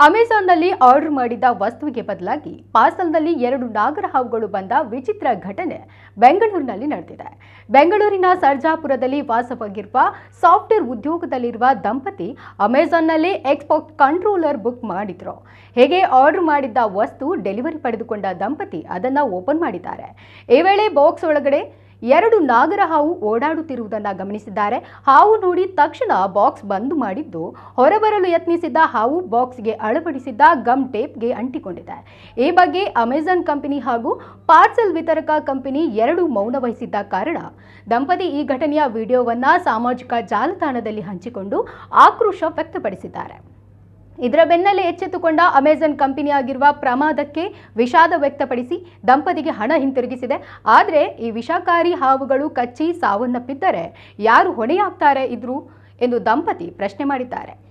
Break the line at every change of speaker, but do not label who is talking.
ಅಮೆಜಾನ್ನಲ್ಲಿ ಆರ್ಡರ್ ಮಾಡಿದ ವಸ್ತುವಿಗೆ ಬದಲಾಗಿ ಪಾರ್ಸಲ್ನಲ್ಲಿ ಎರಡು ನಾಗರ ಹಾವುಗಳು ಬಂದ ವಿಚಿತ್ರ ಘಟನೆ ಬೆಂಗಳೂರಿನಲ್ಲಿ ನಡೆದಿದೆ. ಬೆಂಗಳೂರಿನ ಸರ್ಜಾಪುರದಲ್ಲಿ ವಾಸವಾಗಿರುವ ಸಾಫ್ಟ್ವೇರ್ ಉದ್ಯೋಗದಲ್ಲಿರುವ ದಂಪತಿ ಅಮೆಜಾನ್ನಲ್ಲಿ ಎಕ್ಸ್ಪೋರ್ಟ್ ಕಂಟ್ರೋಲರ್ ಬುಕ್ ಮಾಡಿದ್ರು. ಹೇಗೆ ಆರ್ಡರ್ ಮಾಡಿದ್ದ ವಸ್ತು ಡೆಲಿವರಿ ಪಡೆದುಕೊಂಡ ದಂಪತಿ ಅದನ್ನು ಓಪನ್ ಮಾಡಿದ್ದಾರೆ. ಈ ವೇಳೆ ಬಾಕ್ಸ್ ಒಳಗಡೆ ಎರಡು ನಾಗರ ಹಾವು ಓಡಾಡುತ್ತಿರುವುದನ್ನು ಗಮನಿಸಿದ್ದಾರೆ. ಹಾವು ನೋಡಿ ತಕ್ಷಣ ಬಾಕ್ಸ್ ಬಂದ್ ಮಾಡಿದ್ದು, ಹೊರಬರಲು ಯತ್ನಿಸಿದ್ದ ಹಾವು ಬಾಕ್ಸ್ಗೆ ಅಳವಡಿಸಿದ್ದ ಗಮ್ ಟೇಪ್ಗೆ ಅಂಟಿಕೊಂಡಿದೆ. ಈ ಬಗ್ಗೆ ಅಮೆಜಾನ್ ಕಂಪನಿ ಹಾಗೂ ಪಾರ್ಸೆಲ್ ವಿತರಕ ಕಂಪನಿ ಎರಡು ಮೌನ ವಹಿಸಿದ್ದ ಕಾರಣ, ದಂಪತಿ ಈ ಘಟನೆಯ ವಿಡಿಯೋವನ್ನ ಸಾಮಾಜಿಕ ಜಾಲತಾಣದಲ್ಲಿ ಹಂಚಿಕೊಂಡು ಆಕ್ರೋಶ ವ್ಯಕ್ತಪಡಿಸಿದ್ದಾರೆ. ಇದರ ಬೆನ್ನಲ್ಲೇ ಎಚ್ಚೆತ್ತುಕೊಂಡ ಅಮೆಜಾನ್ ಕಂಪನಿಯಾಗಿರುವ ಪ್ರಮಾದಕ್ಕೆ ವಿಷಾದ ವ್ಯಕ್ತಪಡಿಸಿ ದಂಪತಿಗೆ ಹಣ ಹಿಂತಿರುಗಿಸಿದೆ. ಆದರೆ ಈ ವಿಷಕಾರಿ ಹಾವುಗಳು ಕಚ್ಚಿ ಸಾವನ್ನಪ್ಪಿದ್ದರೆ ಯಾರು ಹೊಣೆಯಾಗ್ತಾರೆ ಇದ್ರು ಎಂದು ದಂಪತಿ ಪ್ರಶ್ನೆ ಮಾಡಿದ್ದಾರೆ.